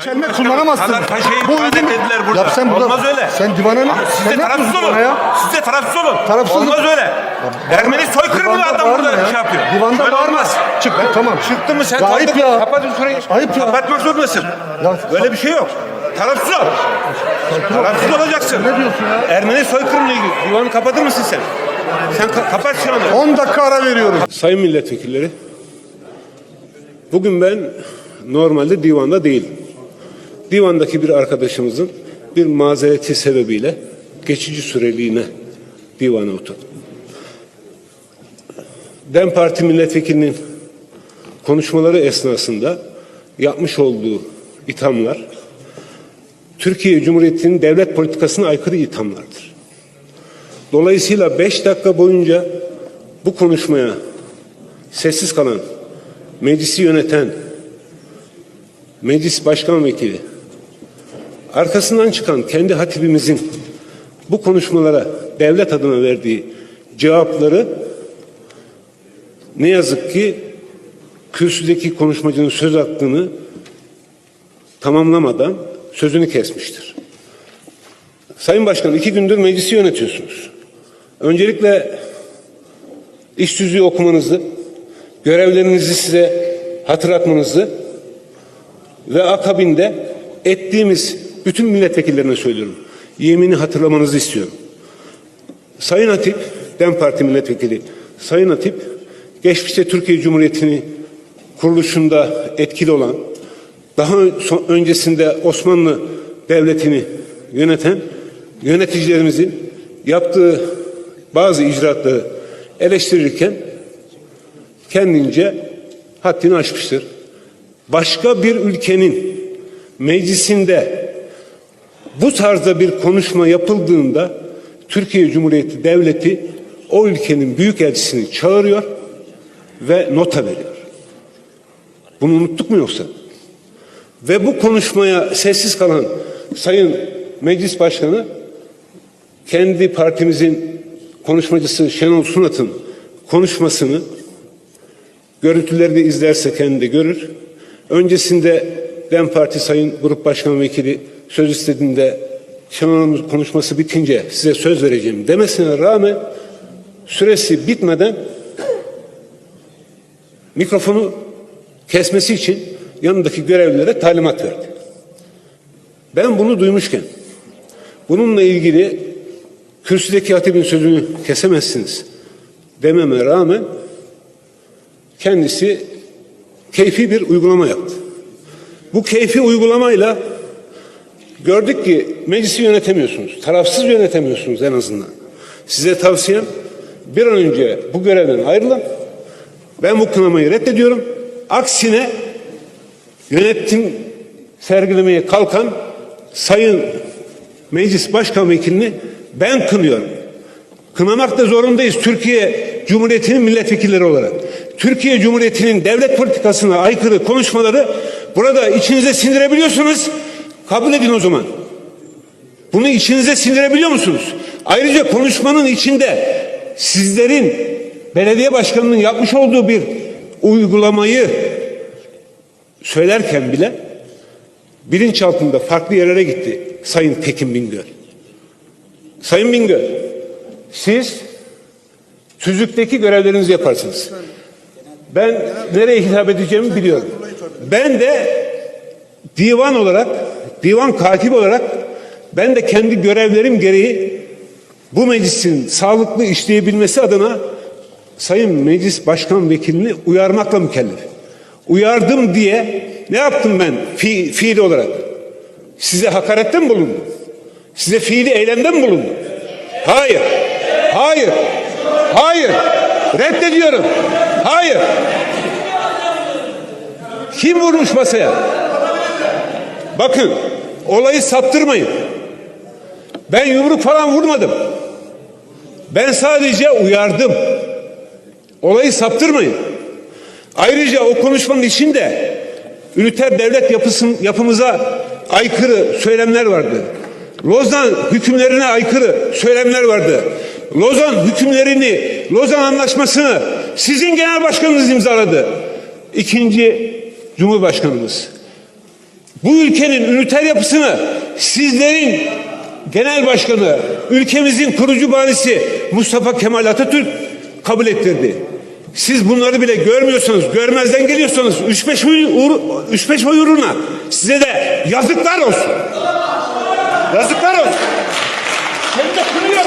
Başkanım, kullanamazsın. Paşa'yı Bu ifade uygun- dediler burada. Ya sen burada, Olmaz öyle. Sen divana ne? Siz sen de ne tarafsız yapıyorsun olun. bana ya? Siz de tarafsız olun. Tarafsızlık- Olmaz öyle. Ermeni soykırımı Divanda adam bağırma burada ya. şey yapıyor. Divanda Böyle bağırma. olmaz. Çıktı tamam. Çıktı mı sen? Ya ayıp ya. Kapatın şurayı. Ayıp ya. Kapatmak zorundasın. Ya- Böyle bir şey yok. Tarafsız ol. Tarafsız olacaksın. Ne diyorsun ya? Ermeni soykırımla ilgili. Divanı kapatır mısın sen? Sen ka- kapat şu anda. 10 dakika ara veriyorum. Sayın milletvekilleri, bugün ben normalde divanda değilim. Divandaki bir arkadaşımızın bir mazereti sebebiyle geçici süreliğine divana oturdum. DEM Parti milletvekilinin konuşmaları esnasında yapmış olduğu ithamlar Türkiye Cumhuriyeti'nin devlet politikasına aykırı ithamlardır. Dolayısıyla beş dakika boyunca bu konuşmaya sessiz kalan, meclisi yöneten meclis başkan vekili, arkasından çıkan kendi hatibimizin bu konuşmalara devlet adına verdiği cevapları ne yazık ki kürsüdeki konuşmacının söz hakkını tamamlamadan sözünü kesmiştir. Sayın Başkan iki gündür meclisi yönetiyorsunuz. Öncelikle iş tüzüğü okumanızı, görevlerinizi size hatırlatmanızı ve akabinde ettiğimiz bütün milletvekillerine söylüyorum. Yemini hatırlamanızı istiyorum. Sayın Hatip, DEM Parti milletvekili Sayın Hatip, geçmişte Türkiye Cumhuriyeti'ni kuruluşunda etkili olan, daha öncesinde Osmanlı Devleti'ni yöneten yöneticilerimizin yaptığı bazı icraatları eleştirirken kendince haddini aşmıştır. Başka bir ülkenin meclisinde bu tarzda bir konuşma yapıldığında Türkiye Cumhuriyeti Devleti o ülkenin büyükelçisini çağırıyor ve nota veriyor. Bunu unuttuk mu yoksa? Ve bu konuşmaya sessiz kalan Sayın Meclis Başkanı kendi partimizin konuşmacısı Şenol Sunat'ın konuşmasını görüntüleri de izlerse kendi görür. Öncesinde DEM Parti Sayın Grup Başkan Vekili söz istediğinde Şenol'un konuşması bitince size söz vereceğim demesine rağmen süresi bitmeden mikrofonu kesmesi için yanındaki görevlilere talimat verdi. Ben bunu duymuşken bununla ilgili kürsüdeki hatibin sözünü kesemezsiniz dememe rağmen kendisi keyfi bir uygulama yaptı. Bu keyfi uygulamayla gördük ki meclisi yönetemiyorsunuz. Tarafsız yönetemiyorsunuz en azından. Size tavsiyem bir an önce bu görevden ayrılın. Ben bu kınamayı reddediyorum. Aksine yönetim sergilemeye kalkan Sayın Meclis Başkan Vekilini ben kınıyorum. Kınamak da zorundayız Türkiye Cumhuriyeti'nin milletvekilleri olarak. Türkiye Cumhuriyeti'nin devlet politikasına aykırı konuşmaları burada içinize sindirebiliyorsunuz. Kabul edin o zaman. Bunu içinize sindirebiliyor musunuz? Ayrıca konuşmanın içinde sizlerin belediye başkanının yapmış olduğu bir uygulamayı söylerken bile bilinçaltında farklı yerlere gitti Sayın Tekin Bingöl. Sayın Bingöl, siz tüzükteki görevlerinizi yaparsınız. Ben nereye hitap edeceğimi biliyorum. Ben de divan olarak, divan katibi olarak ben de kendi görevlerim gereği bu meclisin sağlıklı işleyebilmesi adına Sayın Meclis Başkan Vekilini uyarmakla mükellef. Uyardım diye ne yaptım ben fi, fiil olarak? Size hakarette mi bulundum? Size fiili eylemde mi bulundum? Hayır. Hayır. Hayır. Reddediyorum. Hayır. Kim vurmuş masaya? Bakın olayı saptırmayın. Ben yumruk falan vurmadım. Ben sadece uyardım. Olayı saptırmayın. Ayrıca o konuşmanın içinde üniter devlet yapısın, yapımıza aykırı söylemler vardı. Lozan hükümlerine aykırı söylemler vardı. Lozan hükümlerini, Lozan anlaşmasını sizin genel başkanınız imzaladı. İkinci Cumhurbaşkanımız. Bu ülkenin üniter yapısını sizlerin genel başkanı, ülkemizin kurucu banisi Mustafa Kemal Atatürk kabul ettirdi. Siz bunları bile görmüyorsanız, görmezden geliyorsanız 3-5 oy, uğru- 3-5 oy uğruna size de yazıklar olsun. Yazıklar olsun. Hem de yok.